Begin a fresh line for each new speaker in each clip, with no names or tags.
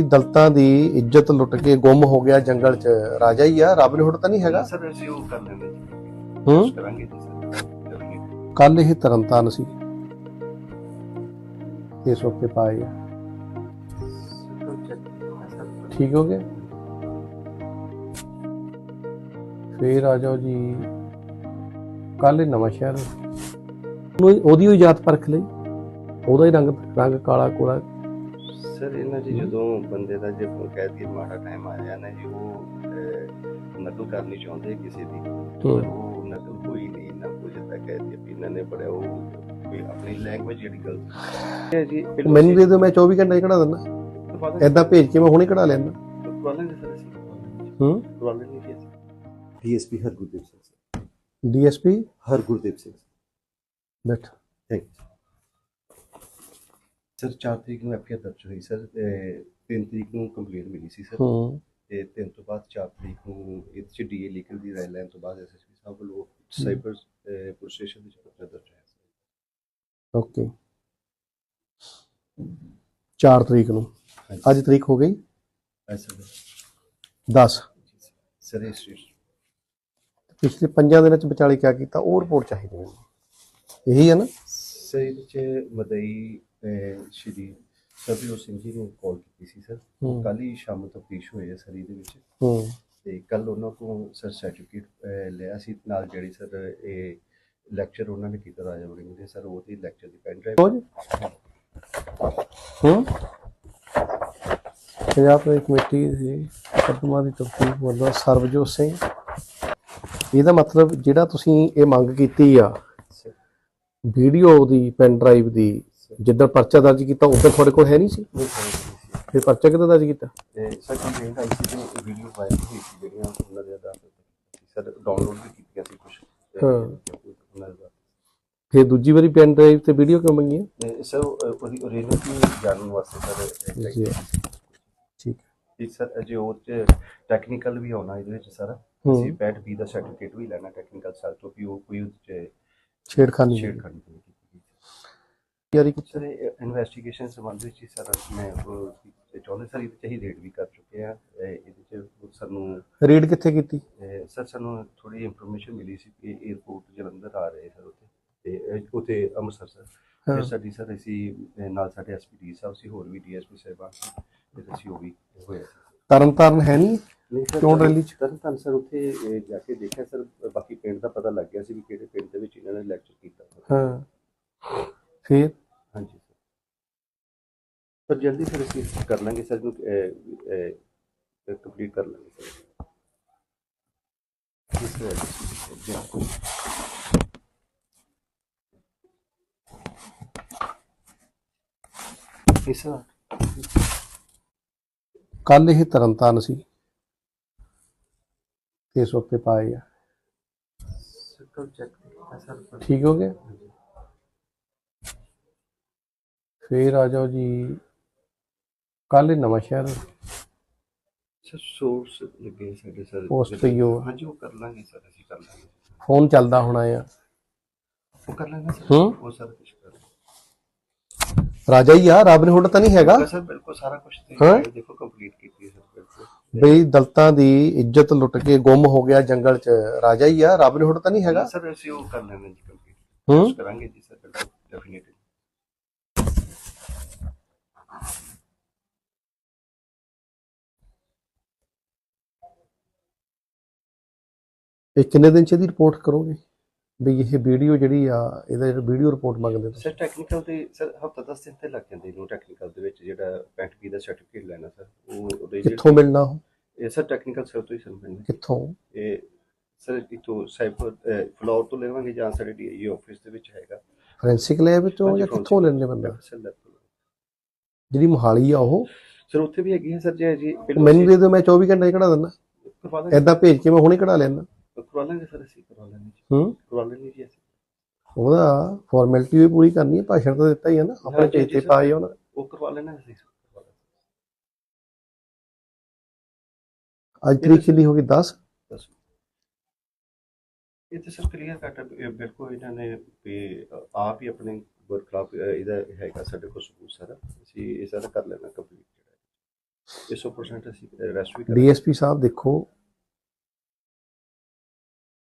ਦਲਤਾਂ ਦੀ ਇੱਜ਼ਤ ਲੁੱਟ ਕੇ ਗੁੰਮ ਹੋ ਗਿਆ ਜੰਗਲ 'ਚ। ਰਾਜਾ ਹੀ ਆ ਰਾਬਨ ਹੁੱਡ ਤਾਂ ਨਹੀਂ ਹੈਗਾ।
ਸਰ ਅਸੀਂ ਉਹ ਕਰ ਲੈਂਦੇ ਜੀ
ਹੂੰ?
ਕੋਸ਼ਿਸ਼ ਕਰਾਂਗੇ ਜੀ ਸਰ। ਕਰਾਂਗੇ।
ਕੱਲ ਇਹ ਤਰਨਤਾਰਨ ਸੀ। ਇਸ ਵਕਤ ਪਾਏ। ਠੀਕ ਹੋ ਗਿਆ ਫੇਰ ਆ ਜਾਓ ਜੀ। ਕੱਲ ਇਹ ਨਵਾਂ ਸ਼ਹਿਰ। ਉਹਦੀ ਹੀ ਜਾਤ ਪਰਖ ਲਈ। ਉਹਦਾ ਹੀ ਰੰਗ ਰੰਗ ਕਾਲਾ ਕੋਲਾ
ਸਰ ਇਹਨਾਂ ਜੀ ਜਦੋਂ ਬੰਦੇ ਦਾ ਜੇ ਕੋਈ ਕਹਿ ਦਈਏ ਮਾੜਾ ਟਾਈਮ ਆਇਆ ਨਾ ਜੀ ਉਹ ਨਕਲ ਕਰਨੀ ਚਾਹੁੰਦੇ ਕਿਸੇ ਦੀ। ਪਰ ਉਹ ਨਕਲ ਕੋਈ ਨਹੀਂ ਨਾ ਕੁਝ ਤਾਂ ਕਹਿ ਦਈਏ ਵੀ ਇਹਨਾਂ ਨੇ ਬੜਾ ਉਹ ਕੋਈ ਆਪਣੀ ਲੈਂਗੁਏਜ ਜਿਹੜੀ ਗਲਤ ਹੈ। ਜੀ
ਮੈਨੂੰ ਦੇ ਦਿਓ ਮੈਂ 24 ਘੰਟੇ ਕਢਾ ਦਿੰਦਾ। ਐਦਾਂ ਭੇਜ ਕੇ ਮੈਂ ਹੁਣੇ ਕਢਾ ਲੈਂਦਾ।
ਕਰਵਾਲਾਂਗੇ ਸਰ ਅਸੀਂ
ਹੂੰ?
ਜੀ ਅਸੀਂ
ਡੀਐਸਪੀ ਹਰਗੁਰਦੀਪ ਸਿੰਘ
ਡੀਐਸਪੀ?
ਹਰਗੁਰਦੀਪ ਸਿੰਘ
ਬੈਠ।
ਥੈਂਕ ਯੂ
ਸਰ 4 ਤਰੀਕ ਨੂੰ ਐਫਆਈਆਰ ਦਰਜ ਹੋਈ ਸਰ 3 ਤਰੀਕ ਨੂੰ ਕੰਪਲੇਂਟ ਮਿਲੀ ਸੀ ਸਰ।
ਹੂੰ।
ਤੇ 3 ਤੋਂ ਬਾਅਦ 4 ਤਰੀਕ ਨੂੰ ਇਹ ਚ ਡੀਏ ਲੀਗਲ ਦੀ ਰਾਇ ਲੈਣ ਤੋਂ ਬਾਅਦ ਐਸਐਸਪੀ ਸਾਹਿਬ ਵੱਲੋਂ ਸਾਈਬਰ ਪੁਲਿਸ ਸਟੇਸ਼ਨ ਵਿੱਚ ਪਰਚਾ ਦਰਜ ਹੋਇਆ ਸਰ
ਓਕੇ। 4 ਤਰੀਕ ਨੂੰ। ਅੱਜ ਤਰੀਕ ਹੋ ਗਈ?
ਐਸਾ
10
ਸਰ
ਪਿਛਲੇ 5 ਦਿਨਾਂ ਚ ਵਿਚਾਲੇ ਕੀ ਕੀਤਾ? ਉਹ ਰਿਪੋਰਟ ਚਾਹੀਦੀ ਮੈਨੂੰ। ਇਹੀ ਹੈ ਨਾ?
ਸਰ ਇਹਦੇ ਚ ਮਦਈ ਅਹ, ਸ਼੍ਰੀ ਸਰਬਜੋਤ ਸਿੰਘ ਜੀ ਨੂੰ ਕਾਲ ਕੀਤੀ ਸੀ ਸਰ
ਹੂੰ।
ਕੱਲ ਹੀ ਸ਼ਾਮ ਤੋਂ ਪੇਸ਼ ਹੋਏ ਆ ਸਰ ਇਹਦੇ ਵਿੱਚ।
ਹੂੰ।
ਤੇ ਕੱਲ ਉਹਨਾਂ ਕੋਲ ਸਰ ਸਰਟੀਫਿਕੇਟ ਲਿਆ ਸੀ। ਨਾਲ ਜਿਹੜੀ ਸਰ ਇਹ ਲੈਕਚਰ ਉਹਨਾਂ ਨੇ ਕੀਤਾ ਰਾਜਾ ਵੜਿੰਗ ਦੇ। ਸਰ ਉਹਦੀ ਲੈਕਚਰ ਦੀ ਪੈਨ ਡਰਾਈਵ
ਰੋਜ਼ ਹੂੰ ਪੰਜਾਬ ਦੀ ਕਮੇਟੀ ਦੀ ਮੁਕੱਦਮਾ ਦੀ ਤਫਤੀਸ਼ ਵੱਲੋਂ ਸਰਬਜੋਤ ਸਿੰਘ। ਇਹਦਾ ਮਤਲਬ ਜਿਹੜਾ ਤੁਸੀਂ ਇਹ ਮੰਗ ਕੀਤੀ ਆ ਵੀਡੀਓ ਦੀ ਪੈਨ ਡਰਾਈਵ ਦੀ ਜਿੱਦਾਂ ਪਰਚਾ ਦਰਜ ਕੀਤਾ ਉਦੋਂ ਤੁਹਾਡੇ ਕੋਲ ਹੈ ਨਹੀਂ ਸੀ? ਫਿਰ ਪਰਚਾ ਕਿੱਦਾਂ ਦਰਜ ਕੀਤਾ?
ਤੇ ਸਰ ਕੰਪਲੇਂਟ ਆਈ ਸੀ ਤੇ ਵੀਡੀਓ ਵਾਇਰਲ ਹੋਈ ਸੀ ਜਿਹੜੀਆਂ ਉਹਨਾਂ ਦੇ ਆਧਾਰ ਤੇ ਸਰ ਡਾਊਨਲੋਡ ਵੀ ਕੀਤੀਆਂ ਸੀ ਕੁਝ
ਹਾਂ।
ਉਹਨਾਂ ਦਾ
ਫਿਰ ਦੂਜੀ ਵਾਰੀ ਪੈਨ ਡਰਾਈਵ ਤੇ ਵੀਡੀਓ ਕਿਉਂ ਮੰਗੀ ਹੈ
ਸਰ ਉਹਦੀ ਓਰੀਜਨਲ ਕੀ ਜਾਣਨ ਵਾਸਤੇ
ਜੀ।
ਸਰ
ਠੀਕ
ਜੀ ਸਰ ਅਜੇ ਉਹ ਚ ਟੈਕਨੀਕਲ ਵੀ ਆਉਣਾ ਇਹਦੇ ਵਿੱਚ ਸਰ।
ਹੂੰ।
ਅਸੀਂ ਪੈਟ ਬੀ ਦਾ ਸਰਟੀਫਿਕੇਟ ਵੀ ਲੈਣਾ ਟੈਕਨੀਕਲ ਸਰ ਤੋਂ ਵੀ ਉਹ ਕੋਈ
ਛੇੜਖਾਨੀ
ਚ ਛੇੜਖਾਨੀ।
ਯਾਰੀ ਕੀਤੀ
ਸਰ ਇਨਵੈਸਟੀਗੇਸ਼ਨ ਸੰਬੰਧ ਵਿੱਚ ਹੀ ਸਰ ਮੈਂ ਚਾਹੁੰਦੇ ਸਰ ਇਹਦੇ ਚ ਹੀ ਰੇਡ ਵੀ ਕਰ ਚੁੱਕੇ ਆ ਇਹ- ਇਹਦੇ ਚ ਸਾਨੂੰ
ਰੇਡ ਕਿੱਥੇ ਕੀਤੀ?
ਅਹ ਸਰ ਸਾਨੂੰ ਥੋੜੀ ਇਨਫੋਰਮੇਸ਼ਨ ਮਿਲੀ ਸੀ ਕਿ 에어ਪੋਰਟ ਜਲੰਧਰ ਆ ਰਹੇ ਸਰ ਉੱਥੇ। ਤੇ ਅਹ ਉੱਥੇ ਅੰਮ੍ਰਿਤਸਰ ਸਰ।
ਹਾਂ।
ਫਿਰ ਸਾਡੀ ਸਰ ਅਸੀਂ ਅਹ ਨਾਲ ਸਾਡੇ ਐਸਪੀਡੀ ਸਾਹਿਬ ਸੀ ਹੋਰ ਵੀ ਡੀਐਸਪੀ ਸਾਹਿਬਾਨ ਸੀ ਤੇ ਅਸੀਂ ਉਹ ਵੀ ਹੋਇਆ
ਤਰਨ ਤਾਰਨ ਹੈ ਨਹੀਂ?
ਨਹੀਂ ਸਰ
ਕਿਉਂ ਰੈਲੀ ਚ?
ਤਰਨ ਤਾਰਨ ਸਰ ਉੱਥੇ ਅਹ, ਜਾ ਕੇ ਦੇਖਿਆ ਸਰ ਬਾਕੀ ਪਿੰਡ ਦਾ ਪਤਾ ਲੱਗ ਗਿਆ ਸੀ ਵੀ ਕਿਹੜੇ ਪਿੰਡ ਦੇ ਵਿੱਚ ਇਹਨਾਂ ਨੇ ਲੈਕਚਰ ਕੀਤਾ
ਹਾਂ। ਫਿਰ?
ਹਾਂਜੀ ਸਰ ਪਰ ਜਲਦੀ ਫਿਰ ਅਸੀਂ ਕਰ ਲਾਂਗੇ ਸਰ ਨੂੰ ਕੰਪਲੀਟ ਕਰ ਲਾਂਗੇ ਸਰ ਇਸ ਤਰ੍ਹਾਂ ਇਸ ਤਰ੍ਹਾਂ
ਕੱਲ ਇਹ ਤਰਨਤਾਰਨ ਸੀ ਇਸ ਵਕਤ ਪਾਏ ਆ
ਸਰਕਲ ਚੈੱਕ ਸਰ
ਠੀਕ ਹੋ ਗਿਆ ਫੇਰ ਆ ਜਾਓ ਜੀ। ਕੱਲ ਨਵਾਂ ਸ਼ਹਿਰ
ਸਰ ਸੋਰਸ ਲੱਗੇ ਸਾਡੇ ਸਰ।
Post ਤੇ ਹੀ ਉਹ।
ਹਾਂਜੀ ਉਹ ਕਰ ਲਾਂਗੇ ਸਰ ਅਸੀਂ ਕਰ ਲਾਂਗੇ।
ਫੋਨ ਚੱਲਦਾ ਹੋਣਾ ਆ।
ਉਹ ਕਰ ਲਾਂਗੇ ਸਰ?
ਹੂੰ।
ਉਹ ਸਰ ਕੁਝ ਕਰ ਲਾਂਗੇ
ਰਾਜਾ ਹੀ ਆ ਰਾਬਨ ਹੁੱਡ ਤਾਂ ਨਹੀਂ ਹੈਗਾ।
ਸਰ ਬਿਲਕੁਲ ਸਾਰਾ ਕੁਝ
ਹਾਂ।
ਦੇਖੋ ਕੰਪਲੀਟ ਕੀਤੀ ਹੈ ਸਰ ਬਿਲਕੁਲ।
ਬਈ ਦਲਤਾਂ ਦੀ ਇੱਜ਼ਤ ਲੁੱਟ ਕੇ ਗੁੰਮ ਹੋ ਗਿਆ ਜੰਗਲ 'ਚ। ਰਾਜਾ ਹੀ ਆ ਰਾਬਨ ਹੁੱਡ ਤਾਂ ਨਹੀਂ ਹੈਗਾ।
ਸਰ ਅਸੀਂ ਉਹ ਕਰ ਲੈਂਦੇ ਜੀ ਕੰਪਲੀਟ
ਹੂੰ?
ਕਰਾਂਗੇ ਜੀ ਸਰ ਬਿਲਕੁਲ ਡੈਫੀਨਿਟਲੀ
ਇਹ ਕਿੰਨੇ ਦਿਨ 'ਚ ਇਹਦੀ ਰਿਪੋਰਟ ਕਰੋਗੇ? ਬਈ ਇਹ ਵੀਡੀਓ ਜਿਹੜੀ ਆ ਇਹਦਾ ਜਿਹੜਾ ਵੀਡੀਓ ਰਿਪੋਰਟ ਮੰਗਦੇ ਤੁਸੀਂ।
ਸਰ ਟੈਕਨੀਕਲ ਤੇ ਸਰ ਹਫਤਾ 10 ਦਿਨ ਤੇ ਲੱਗ ਜਾਂਦੇ ਇਹਨੂੰ ਟੈਕਨੀਕਲ ਦੇ ਵਿੱਚ ਜਿਹੜਾ ਪੈਂਟ ਪੀ ਦਾ ਸਰਟੀਫਿਕੇਟ ਲੈਣਾ ਸਰ ਉਹ
ਕਿੱਥੋਂ ਮਿਲਣਾ ਉਹ?
ਇਹ ਸਰ ਟੈਕਨੀਕਲ ਸਰ ਤੋਂ ਹੀ ਸਰ ਮਿਲਣਾ।
ਕਿੱਥੋਂ?
ਇਹ ਸਰ ਇਥੋਂ ਸਾਈਬਰ ਫਲੋਰ ਤੋਂ ਲੈਵਾਂਗੇ ਜਾਂ ਸਾਡੇ ਡੀਆਈ ਆਫਿਸ ਦੇ ਵਿੱਚ ਹੈਗਾ।
ਫੋਰੈਂਸਿਕ ਲੈਬ
ਹਾਂਜੀ,
ਜਾਂ ਕਿੱਥੋਂ ਲੈਣੇ ਬੰਦਾ?
ਤੋਂ।
ਜਿਹੜੀ ਮੋਹਾਲੀ ਆ ਉਹ?
ਸਰ ਉੱਥੇ ਵੀ ਹੈਗੀ ਹੈ ਸਰ ਜੇ
ਮੈਨੂੰ ਦੇ ਦਿਓ ਮੈਂ 24 ਘੰਟੇ ਕਢਾ ਦਿੰਦਾ। ਐਦਾਂ ਭੇਜ ਕੇ ਮੈਂ ਹੁਣੇ ਕਢਾ ਲੈਂਦਾ।
ਕਰਵਾ ਲਾਂਗੇ ਸਰ ਅਸੀਂ ਕਰਵਾ ਲਾਂਗੇ ਜੀ।
ਹੂੰ?
ਕਰਵਾ ਲਾਂਗੇ ਜੀ ਅਸੀਂ।
ਉਹਦਾ ਫਾਰਮੈਲਿਟੀ ਵੀ ਪੂਰੀ ਕਰਨੀ ਹੈ ਭਾਸ਼ਣ ਤਾਂ ਦਿੱਤਾ ਹੀ ਹੈ ਨਾ ਆਪਣੇ ਚੇਤੇ। ਪਾਏ ਉਹਨਾਂ।
ਉਹ ਕਰਵਾ ਲੈਣਾ ਅਸੀਂ
ਅੱਜ ਤਰੀਕ ਕਿੰਨੀ ਹੋ ਗਈ 10
ਦੱਸੋ। ਇਹ ਤਾਂ ਸਰ ਕਲੀਅਰ ਕੱਟ ਬਿਲਕੁਲ ਇਹਨਾਂ ਨੇ ਆਪ ਹੀ ਆਪਣੇ ਵਰਕ ਖਿਲਾਫ ਇਹਦਾ ਹੈਗਾ ਸਾਡੇ ਕੋਲ ਸਬੂਤ ਸਾਰਾ। ਅਸੀਂ ਇਹ ਸਾਰਾ ਕਰ ਲੈਣਾ ਕੰਪਲੀਟ ਜਿਹੜਾ। ਇਹ 100% ਅਸੀਂ ਰੈਸਟ ਵੀ ਕਰਾਂਗੇ
ਡੀਐਸਪੀ ਸਾਹਿਬ ਦੇਖੋ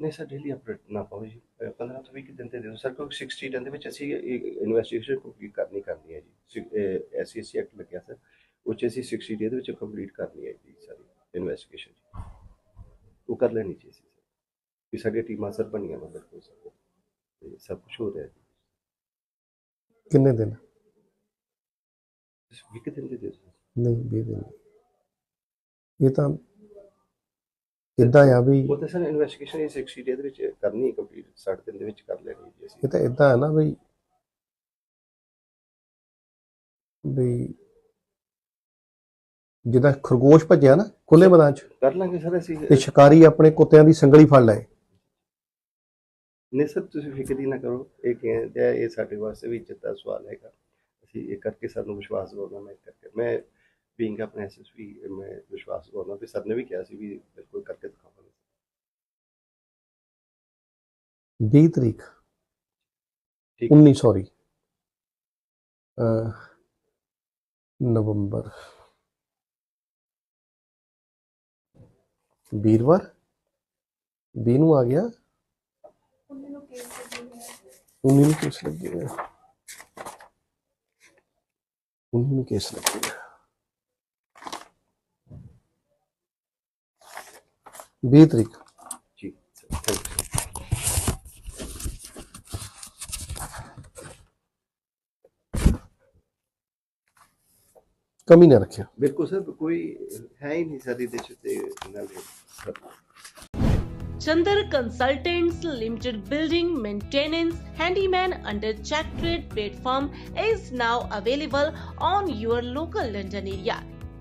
ਨਹੀਂ ਸਰ ਡੇਲੀ ਅਪਡੇਟ ਨਾ ਪਾਓ ਜੀ। ਅਹ 15 ਤੋਂ 20 ਦਿਨ ਤੇ ਦਿਓ। ਸਰ ਕੋਈ 60 ਦਿਨ ਦੇ ਵਿੱਚ ਅਸੀਂ ਇਨਵੈਸਟੀਗੇਸ਼ਨ ਕੰਪਲੀਟ ਕਰਨੀ ਕਰਨੀ ਹੈ ਜੀ। ਐਸਸੀਸੀ ਐਕਟ ਲੱਗਿਆ ਸਰ ਉਹ 'ਚ ਅਸੀਂ 60 ਡੇ ਦੇ ਵਿੱਚ ਕੰਪਲੀਟ ਕਰਨੀ ਹੈ ਜੀ ਸਾਰੀ ਇਨਵੈਸਟੀਗੇਸ਼ਨ ਉਹ ਕਰ ਲੈਣੀ ਚਾਹੀਦੀ ਸੀ ਕਿ ਸਾਡੀਆਂ ਟੀਮਾਂ ਸਰ ਬਣੀਆਂ ਬਿਲਕੁਲ ਸਰ। ਤੇ ਸਭ ਕੁਝ ਹੋ ਰਿਹਾ ਜੀ।
ਕਿੰਨੇ ਦਿਨ?
20 ਦਿਨ ਦੇ sir।
ਨਹੀਂ 20 ਦਿਨ। ਇਹ ਤਾਂ ਇਦਾਂ ਆ ਵੀ
ਉਹ ਤਾਂ ਸਰ ਇਨਵੈਸਟੀਗੇਸ਼ਨ 60 ਡੇ ਦੇ ਵਿੱਚ ਕਰਨੀ ਕੰਪਲੀਟ 60 ਦਿਨ ਦੇ ਵਿੱਚ ਕਰ ਲੈਣੀ ਹੈ ਜੀ ਅਸੀਂ।
ਇਹ ਤਾਂ ਇਦਾਂ ਹੈ ਨਾ ਬਈ ਵੀ ਜਿੱਦਾਂ ਖਰਗੋਸ਼ ਭੱਜਿਆ ਨਾ ਖੁੱਲੇ ਮੈਦਾਨ ਚ।
ਕਰ ਲਾਂਗੇ ਸਰ ਅਸੀਂ।
ਤੇ ਸ਼ਿਕਾਰੀ ਆਪਣੇ ਕੁੱਤਿਆਂ ਦੀ ਸੰਗਲੀ ਫੜ ਲਏ।
ਨਹੀਂ ਸਰ ਤੁਸੀਂ ਫਿਕਰ ਹੀ ਨਾ ਕਰੋ ਇਹ ਕਹਿੰਦੇ ਇਹ ਸਾਡੇ ਵਾਸਤੇ ਵੀ ਇੱਜ਼ਤ ਦਾ ਸਵਾਲ ਹੈਗਾ। ਅਸੀਂ ਇਹ ਕਰਕੇ ਸਾਨੂੰ ਵਿਸ਼ਵਾਸ ਦਿਵਾਉਣਾ ਮੈਂ ਕਰਕੇ। ਮੈਂ ਬੀਇੰਗ ਆਪਣੇ ਐਸਐਸਪੀ ਮੈਂ ਵਿਸ਼ਵਾਸ ਦਿਵਾਉਣਾ ਵੀ ਸਰ ਨੇ ਵੀ ਕਿਹਾ ਸੀ ਵੀ ਬਿਲਕੁਲ ਕਰਕੇ ਦਿਖਾਵਾਂਗੇ।
20 ਤਰੀਕ।
ਠੀਕ
19 ਸੌਰੀ ਨਵੰਬਰ। ਵੀਰਵਾਰ? 20 ਨੂੰ ਆ ਗਿਆ? 19 ਨੂੰ ਕੇਸ ਲੱਗੇਗਾ 19 ਨੂੰ ਕੇਸ ਲੱਗੇਗਾ 20 ਤਰੀਕ
ਜੀ ਥੈਂਕ ਯੂ
ਕਮੀ ਨਾ ਰੱਖਿਓ
ਬਿਲਕੁਲ ਸਰ ਕੋਈ ਹੈ ਹੀ ਨਹੀਂ ਸਰ ਇਹਦੇ ਚ ਤੇ ਨਾਲੇ sir
Chandar Consultants Limited Building Maintenance Handyman under Check Trade platform is now available on your local London area.